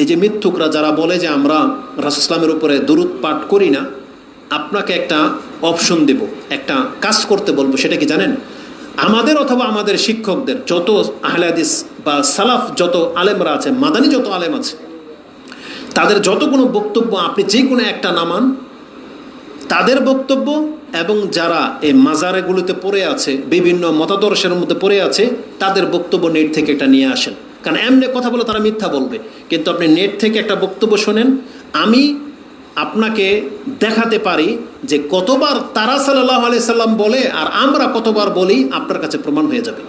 এই যে মিথ্যুকরা যারা বলে যে আমরা রাসুসলামের উপরে দুরুদ পাঠ করি না, আপনাকে একটা অপশন দেব, একটা কাজ করতে বলব, সেটা কি জানেন? আমাদের অথবা আমাদের শিক্ষকদের যত আহলাদিস বা সালাফ যত আলেমরা আছে, মাদানি যত আলেম আছে, তাদের যত কোনো বক্তব্য আপনি যে কোনো একটা নামান, তাদের বক্তব্য এবং যারা এই মাজারেগুলোতে পড়ে আছে, বিভিন্ন মতাদর্শের মধ্যে পড়ে আছে, তাদের বক্তব্য নেট থেকে এটা নিয়ে আসেন। কারণ এমনি কথা বলে তারা মিথ্যা বলবে। কিন্তু আপনি নেট থেকে একটা বক্তব্য শোনেন, আমি আপনাকে দেখাতে পারি যে কতবার তারা সাল্লাহ সাল্লাম বলে আর আমরা কতবার বলি, আপনার কাছে প্রমাণ হয়ে যাবে।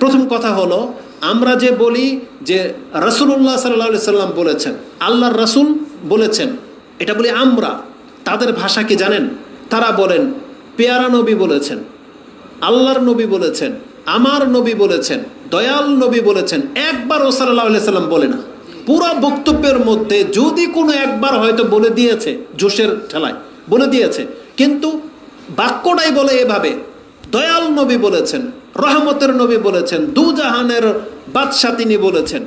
প্রথম কথা হলো, আমরা যে বলি যে রসুল্লাহ সাল্লাহ সাল্লাম বলেছেন, আল্লাহর রসুল বলেছেন, এটা বলি আমরা, তাদের ভাষা কি জানেন? তারা বলেন, পেয়ারা নবী বলেছেন, আল্লাহর নবী বলেছেন, আমার নবী বলেছেন দয়াল নবী বলেছেন, একবার ও সাল্লাম বলে না। পুরো বক্তব্যের মধ্যে যদি কোনো একবার হয়তো বলে দিয়েছে, জোশের ঠেলায় বলে দিয়েছে, কিন্তু বাক্যটাই বলে এভাবে, দয়াল নবী বলেছেন, রহমতের নবী বলেছেন, দুজাহানের বাদশা তিনি বলেছেন।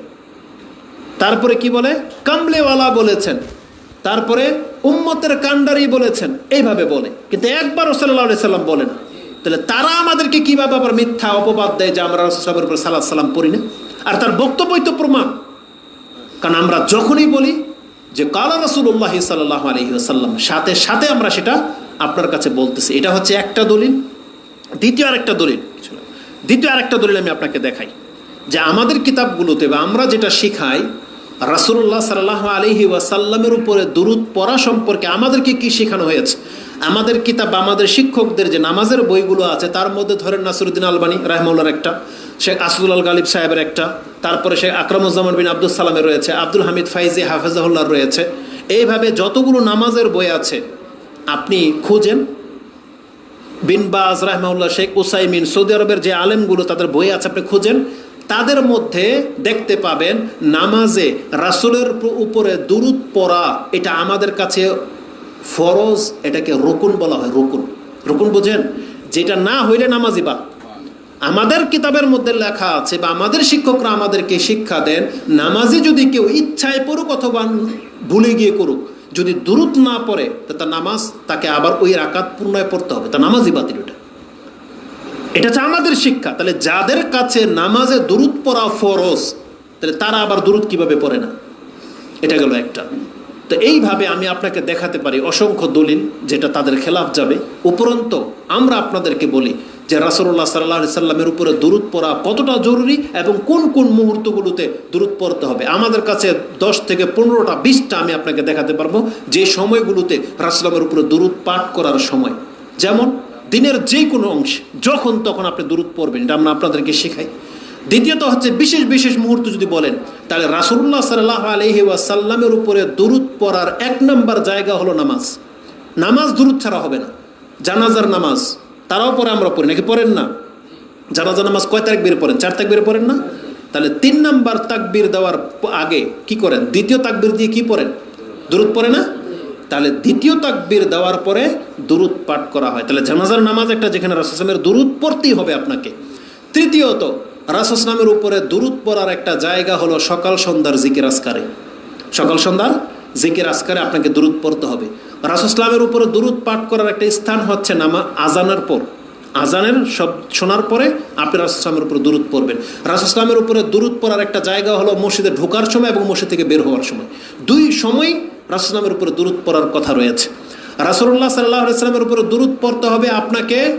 তারপরে কি বলে? কামলেওয়ালা বলেছেন। তারপরে উম্মতের কান্ডারি বলেছেন, এইভাবে বলে। কিন্তু একবারও সাল্লাহ সাল্লাম বলেন তাহলে তারা আমাদেরকে কীভাবে আবার মিথ্যা অপবাদ দেয় যে আমরা রসুলের উপর সাল্লাহ সাল্লাম পড়ি না? আর তার বক্তব্যই তো প্রমাণ। কারণ আমরা যখনই বলি যে কালা রসুল্লাহ সাল্লাহ আলহি আসাল্লাম সাথে সাথে আমরা সেটা আপনার কাছে বলতেছি। এটা হচ্ছে একটা দলিল। দ্বিতীয় আরেকটা দলিল। দ্বিতীয় আরেকটা দলিল আমি আপনাকে দেখাই। যে আমাদের কিতাবগুলোতে বা আমরা যেটা শিখাই রাসুল্লাহ সাল্লাহ আলহি ওয়াসাল্লামের উপরে দুরুদ পড়া সম্পর্কে আমাদেরকে কি শেখানো হয়েছে? আমাদের কিতাব, আমাদের শিক্ষকদের যে নামাজের বইগুলো আছে, তার মধ্যে ধরেন নাসরুদ্দিন আলবানী রাহমুল্লার একটা, শেখ আসাদুল গালিব সাহেবের একটা, তারপরে শেখ আকরামুজ্জামান বিন আব্দুল সালামের রয়েছে, আব্দুল হামিদ ফাইজি হাফেজাহুল্লার রয়েছে। এইভাবে যতগুলো নামাজের বই আছে, আপনি খুঁজেন। বিন বাজ রাহমাউল্লাহ শেখ উসাইমিন, সৌদি আরবের যে আলেমগুলো তাদের বই আছে, আপনি খুঁজেন। তাদের মধ্যে দেখতে পাবেন, নামাজে রাসুলের উপরে দুরুদ পড়া, এটা আমাদের কাছে ফরজ এটাকে রকুন বলা হয়, রকুন। রকুন বুঝেন? যেটা না হইলে নামাজি বা। আমাদের কিতাবের মধ্যে লেখা আছে বা আমাদের শিক্ষকরা আমাদেরকে শিক্ষা দেন, নামাজি যদি কেউ ইচ্ছায় পড়ুক অথবা ভুলে গিয়ে করুক, যদি দূরত না পড়ে, তো তার নামাজ তাকে আবার ওই রাকাত পূর্ণয় পড়তে হবে। তার নামাজই বাতিল ওটা। এটা হচ্ছে আমাদের শিক্ষা। তাহলে যাদের কাছে নামাজে দূরত পড়া ফরজ, তাহলে তারা আবার দূরত কীভাবে পড়ে না? এটা গেল একটা। তো এইভাবে আমি আপনাকে দেখাতে পারি অসংখ্য দলিল যেটা তাদের খেলাফ যাবে। উপরন্ত আমরা আপনাদেরকে বলি যে রাসুল্লাহ সাল্লাহ সাল্লামের উপরে দূরত পড়া কতটা জরুরি এবং কোন কোন মুহূর্তগুলোতে দূরত পড়তে হবে। আমাদের কাছে দশ থেকে পনেরোটা, বিশটা আমি আপনাকে দেখাতে পারব যে সময়গুলোতে রাসুলামের উপরে দূরত পাঠ করার সময়। যেমন দিনের যে কোনো অংশে, যখন তখন আপনি দূরত পড়বেন, এটা আমরা আপনাদেরকে শেখাই। দ্বিতীয়ত হচ্ছে বিশেষ বিশেষ মুহূর্ত যদি বলেন, তাহলে রাসুল্লাহ সাল্লাহ আলহি ওয়াসাল্লামের উপরে দুরুদ পড়ার এক নম্বর জায়গা হলো নামাজ। নামাজ দুরুদ ছাড়া হবে না, জানাজার নামাজ, তারাও পরে আমরা পড়ি, নাকি পড়েন না? জানাজার নামাজ কয় তারিখ বের পড়েন, চার তারিখ বের পড়েন না? তাহলে তিন নাম্বার তাকবির দেওয়ার আগে কি করেন? দ্বিতীয় তাকবির দিয়ে কি পড়েন? দুরুদ পড়ে না? তাহলে দ্বিতীয় তাকবির দেওয়ার পরে দুরুদ পাঠ করা হয়। তাহলে জানাজার নামাজ একটা যেখানে রাসুসলামের দুরুদ পড়তেই হবে আপনাকে। তৃতীয়ত রাসুসলামের উপরে দুরুদ পড়ার একটা জায়গা হলো সকাল সন্ধ্যার জিকির আসকারে। সকাল সন্ধ্যার জিকির আসকারে আপনাকে দুরুদ পড়তে হবে। রাসুসলামের উপরে দুরুদ পাঠ করার একটা স্থান হচ্ছে নামা আজানের পর। আজানের সব শোনার পরে আপনি রাসুসলামের উপরে দূরত পড়বেন। রাসুসলামের উপরে দুরুদ পড়ার একটা জায়গা হলো মসজিদে ঢোকার সময় এবং মসজিদ থেকে বের হওয়ার সময়। দুই সময় রাসুসলামের উপরে দুরুদ পড়ার কথা রয়েছে। রাসুল্লাহ সাল্লাহ ইসলামের উপরে দুরুদ পড়তে হবে আপনাকে,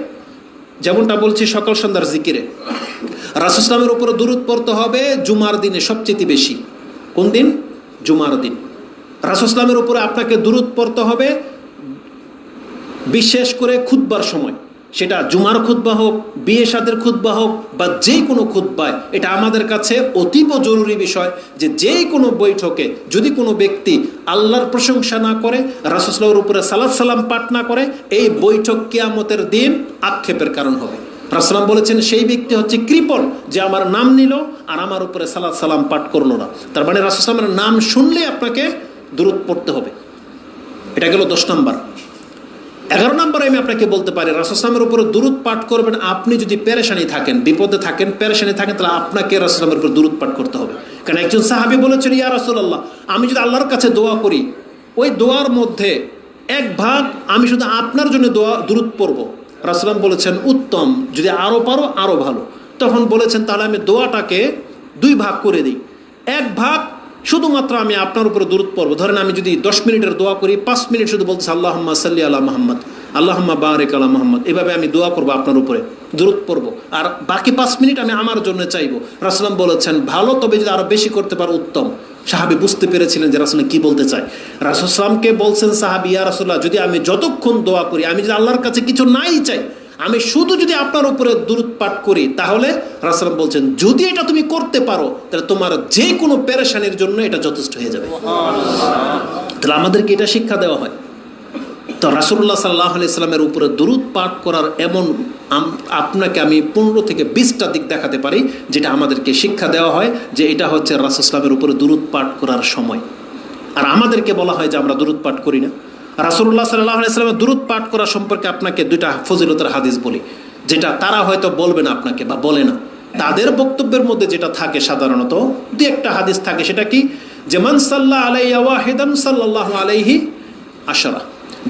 যেমনটা বলছি, সকাল সন্ধ্যার জিকিরে। রাসুসলামের উপরে দুরুদ পড়তে হবে জুমার দিনে সবচেয়ে বেশি। কোন দিন? জুমার দিন। রাসুসলামের উপরে আপনাকে দুরুদ পড়তে হবে বিশেষ করে খুতবার সময়। সেটা জুমার খুতবা হোক, বিয়ে সাদের খুতবা হোক, বা যে কোনো খুতবায়, এটা আমাদের কাছে অতীব জরুরি বিষয় যে যে কোনো বৈঠকে যদি কোনো ব্যক্তি আল্লাহর প্রশংসা না করে রাসুসলামের উপরে সালাদ সালাম পাঠ না করে, এই বৈঠক কেয়ামতের দিন আক্ষেপের কারণ হবে। রাসলাম বলেছেন, সেই ব্যক্তি হচ্ছে কৃপণ, যে আমার নাম নিল আর আমার উপরে সালাদ সালাম পাঠ করল না। তার মানে রাসুসলামের নাম শুনলে আপনাকে দূরত পড়তে হবে। এটা গেল দশ নম্বর। এগারো নম্বরে আমি আপনাকে বলতে পারি রাসুসলামের উপরে দূরত পাঠ করবেন, আপনি যদি পেরেশানি থাকেন, বিপদে থাকেন, পেরেশানি থাকেন, তাহলে আপনাকে রাসুসলামের উপর দূরত পাঠ করতে হবে। কারণ একজন সাহাবি বলেছেন, ইয়া রাসুল্লাহ আমি যদি আল্লাহর কাছে দোয়া করি, ওই দোয়ার মধ্যে এক ভাগ আমি শুধু আপনার জন্য দোয়া দূরত পড়ব। রাসুলাম বলেছেন, উত্তম, যদি আরও পারো আরও ভালো। তখন বলেছেন, তাহলে আমি দোয়াটাকে দুই ভাগ করে দিই। এক ভাগ শুধুমাত্র আমি আপনার উপরে দূরত পড়ব। ধরেন আমি যদি দশ মিনিটের দোয়া করি, পাঁচ মিনিট শুধু বলতেছি আল্লাহ সাল্লি আল্লাহ মোহাম্মদ, আল্লাহম্মা বারেক আল্লাহ মোহাম্মদ। এভাবে আমি দোয়া করব আপনার উপরে দূরত পড়ব। আর বাকি পাঁচ মিনিট আমি আমার জন্য চাইব। রাসলাম বলেছেন, ভালো, তবে যদি আরও বেশি করতে পারো, উত্তম। সাহাবি বুঝতে পেরেছিলেন যে রাসুল কি বলতে চায়। রাসুলামকে বলছেন সাহাবি ইয়া রাসুল্লাহ যদি আমি যতক্ষণ দোয়া করি আমি যদি আল্লাহর কাছে কিছু নাই চাই আমি শুধু যদি আপনার উপরে দূরত পাঠ করি তাহলে রাসলাম বলছেন যদি এটা তুমি করতে পারো তাহলে তোমার যে কোনো পেরেশানির জন্য এটা যথেষ্ট হয়ে যাবে। তাহলে আমাদেরকে এটা শিক্ষা দেওয়া হয়। তো রাসুল্লাহ সাল্লাহ ইসলামের উপরে দূরত পাঠ করার এমন আপনাকে আমি পনেরো থেকে বিশটা দিক দেখাতে পারি যেটা আমাদেরকে শিক্ষা দেওয়া হয় যে এটা হচ্ছে রাসুল ইসলামের উপরে দূরত পাঠ করার সময়। আর আমাদেরকে বলা হয় যে আমরা দূরত পাঠ করি না। রাসুল্লাহ সাল্লাহ ইসলামের দূরত পাঠ করা সম্পর্কে আপনাকে দুইটা ফজিলতের হাদিস বলি, যেটা তারা হয়তো বলবে না আপনাকে বা বলে না। তাদের বক্তব্যের মধ্যে যেটা থাকে সাধারণত দু একটা হাদিস থাকে, সেটা কি? যে মান সাল্লাহ আলাইয়া সাল্লাহ আলাইহি আশরা।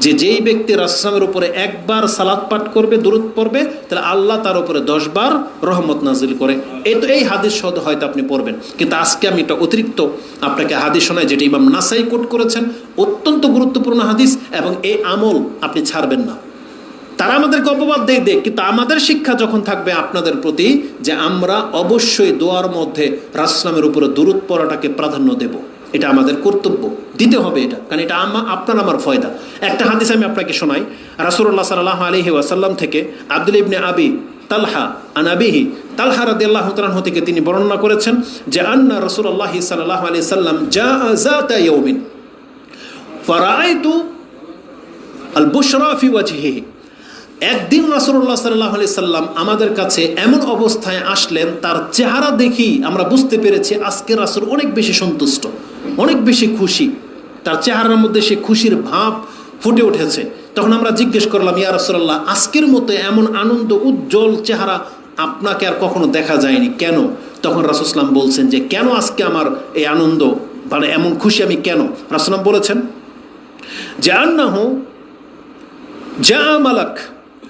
যে যেই ব্যক্তি রাসলামের উপরে একবার সালাদ পাঠ করবে দূরত পড়বে, তাহলে আল্লাহ তার উপরে দশবার রহমত নাজিল করে। এই তো এই হাদিস সদ হয়তো আপনি পড়বেন। কিন্তু আজকে আমি এটা অতিরিক্ত আপনাকে হাদিস শোনাই, যেটি ইমাম নাসাই কোট করেছেন। অত্যন্ত গুরুত্বপূর্ণ হাদিস এবং এই আমল আপনি ছাড়বেন না। তারা আমাদেরকে অপবাদ দেয়, দেখ, কিন্তু আমাদের শিক্ষা যখন থাকবে আপনাদের প্রতি যে আমরা অবশ্যই দোয়ার মধ্যে রাসলামের উপরে দূরত পড়াটাকে প্রাধান্য দেব। এটা আমাদের কর্তব্য। দিতে হবে এটা, কারণ এটা আমা আপনার আমার ফয়দা। একটা হাদিস আমি আপনাকে শোনাই। রাসুল্লাহ সাল্লাহ আলহি ওয়াসাল্লাম থেকে আব্দুল ইবনে আবি তালহা আনাবিহি তালহা রাদি আল্লাহ তালাহ থেকে তিনি বর্ণনা করেছেন যে, আন্না রসুল্লাহ সাল্লাহ আলি সাল্লাম ইয়ৌমিন ফারাইতু আল বুশরা ফি ওয়াজহিহি। একদিন রাসুল্লাহ সাল্লাহ আলি সাল্লাম আমাদের কাছে এমন অবস্থায় আসলেন, তার চেহারা দেখি আমরা বুঝতে পেরেছি আজকে রাসুল অনেক বেশি সন্তুষ্ট। অনেক বেশি খুশি। তার চেহারার মধ্যে সে খুশির ভাব ফুটে উঠেছে। তখন আমরা জিজ্ঞেস করলাম, ইয়া রাসুল্লাহ আজকের মতো এমন আনন্দ, উজ্জ্বল চেহারা আপনাকে আর কখনো দেখা যায়নি কেন? তখন রাসুসলাম বলছেন যে, কেন আজকে আমার এই আনন্দ? মানে এমন খুশি আমি কেন? রাসুলাম বলেছেন, যে হো যা মালাক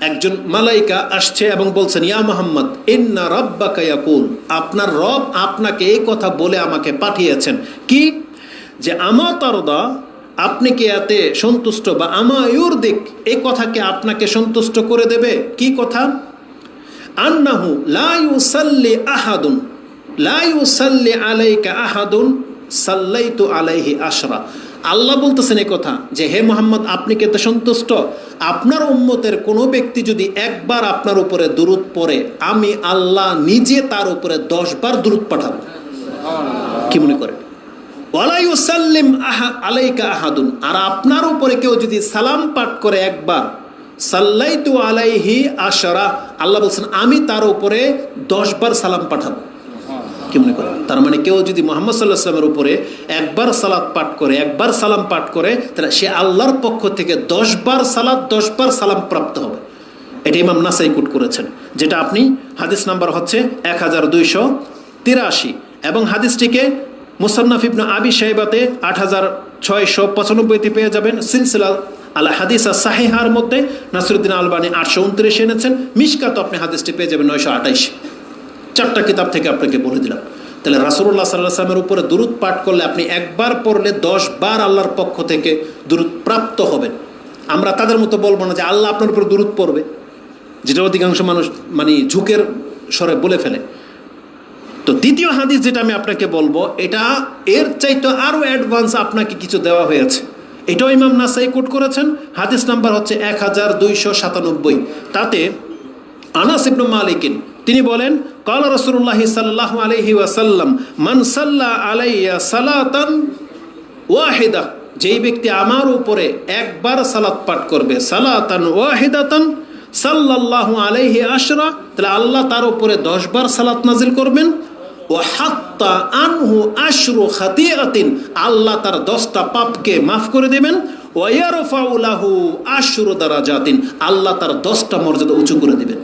একজন মালাইকা আসছে এবং বলছেন, ইয়া মোহাম্মদ, ইন্না রব্বাকা ইয়াকুল। আপনার রব আপনাকে এই কথা বলে আমাকে পাঠিয়েছেন। কি? যে আমা তারদা, আপনি কি এতে সন্তুষ্ট? বা আমা ইউর দিক এই কথাকে আপনাকে সন্তুষ্ট করে দেবে? কি কথা? আন্নাহু লা ইউসাল্লি আহাদুন, লা ইউসাল্লি আলাইকা আহাদুন, সাল্লাইতু আলাইহি আশরা। আল্লাহ বলতেছেন এই কথা যে, হে মোহাম্মদ, আপনি কি এতে সন্তুষ্ট? আপনার উম্মতের কোনো ব্যক্তি যদি একবার আপনার উপরে দূরত পড়ে, আমি আল্লাহ নিজে তার উপরে দশ বার দূরত পাঠাবো। কি মনে করেন ওয়ালাইসাল্লিম আহা, আলাইকা আহাদুন। আর আপনার উপরে কেউ যদি সালাম পাঠ করে একবার, সাল্লাইতু আলাইহি আশরা, আল্লাহ বলছেন, আমি তার উপরে দশ বার সালাম পাঠাবো। কি মনে করেন তার মানে কেউ যদি মোহাম্মদ সাল্লাহ সাল্লামের উপরে একবার সালাদ পাঠ করে, একবার সালাম পাঠ করে, তাহলে সে আল্লাহর পক্ষ থেকে দশ বার সালাদ দশ বার সালাম প্রাপ্ত হবে। এটা ইমাম নাসাই কুট করেছেন, যেটা আপনি হাদিস নাম্বার হচ্ছে এক হাজার দুইশো তিরাশি এবং হাদিসটিকে মুসান্নাফ ইবনু আবি সাহেবাতে আট হাজার ছয়শো পঁচানব্বইতে পেয়ে যাবেন। সিলসিলা আলা হাদিস আর সাহেহার মধ্যে নাসিরুদ্দিন আলবানি আটশো উনত্রিশে এনেছেন। মিসকাত আপনি হাদিসটি পেয়ে যাবেন নয়শো আঠাইশ চারটা কিতাব থেকে আপনাকে বলে দিলাম। তাহলে রাসুল্লাহ সাল্লাহ সাল্লামের উপরে দূরত পাঠ করলে আপনি একবার পড়লে দশ বার আল্লাহর পক্ষ থেকে দূরত প্রাপ্ত হবেন। আমরা তাদের মতো বলব না যে আল্লাহ আপনার উপরে দূরত পড়বে। যেটা অধিকাংশ মানুষ মানে ঝুঁকের স্বরে বলে ফেলে। তো দ্বিতীয় হাদিস যেটা আমি আপনাকে বলব, এটা এর চাইতে আরও অ্যাডভান্স আপনাকে কিছু দেওয়া হয়েছে। এটাও ইমাম নাসাই কোট করেছেন। হাদিস নাম্বার হচ্ছে এক হাজার দুইশো সাতানব্বই। তাতে আনাস ইবনু মালিকিন তিনি বলেন, কাল রসুল্লাহ সাল্লাহ আলহি ওয়াসাল্লাম, মান সাল্লাহ আলাইয়া সালাতান ওয়াহিদা যেই ব্যক্তি আমার উপরে একবার সালাত পাঠ করবে, সালাতান ওয়াহিদাতান সাল্লাল্লাহু আলাইহি আশরা তাহলে আল্লাহ তার উপরে দশ বার সালাত নাজিল করবেন ও হাত্তা আনহু আশরু খাতিয়াতিন আল্লাহ তার দশটা পাপকে মাফ করে দেবেন ওয়ারফাউলাহু আশুর দ্বারা জাতিন আল্লাহ তার দশটা মর্যাদা উঁচু করে দিবেন।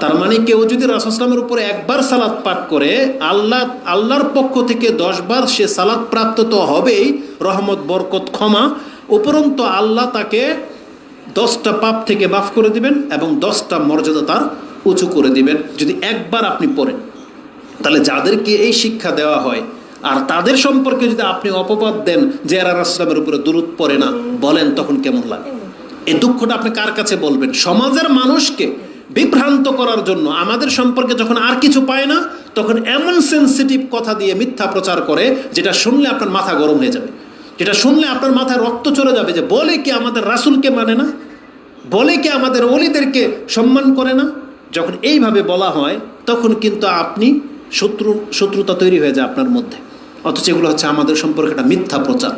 তার মানে কেউ যদি রাসুসলামের উপরে একবার সালাদ পাঠ করে, আল্লাহ, আল্লাহর পক্ষ থেকে দশবার সে সালাদ প্রাপ্ত তো হবেই, রহমত, বরকত, ক্ষমা, উপরন্ত আল্লাহ তাকে দশটা পাপ থেকে মাফ করে দিবেন এবং দশটা মর্যাদা তার উঁচু করে দিবেন। যদি একবার আপনি পড়েন, তাহলে যাদেরকে এই শিক্ষা দেওয়া হয় আর তাদের সম্পর্কে যদি আপনি অপবাদ দেন যে এরা রাসলামের উপরে দূরত পড়ে না, বলেন তখন কেমন লাগে? এই দুঃখটা আপনি কার কাছে বলবেন? সমাজের মানুষকে বিভ্রান্ত করার জন্য, আমাদের সম্পর্কে যখন আর কিছু পায় না, তখন এমন সেন্সিটিভ কথা দিয়ে মিথ্যা প্রচার করে, যেটা শুনলে আপনার মাথা গরম হয়ে যাবে। যেটা শুনলে আপনার মাথায় রক্ত চলে যাবে যে, বলে কি আমাদের রাসুলকে মানে না? বলে কি আমাদের অলিদেরকে সম্মান করে না? যখন এইভাবে বলা হয়, তখন কিন্তু আপনি শত্রু, শত্রুতা তৈরি হয়ে যায় আপনার মধ্যে। অথচ এগুলো হচ্ছে আমাদের সম্পর্কে একটা মিথ্যা প্রচার।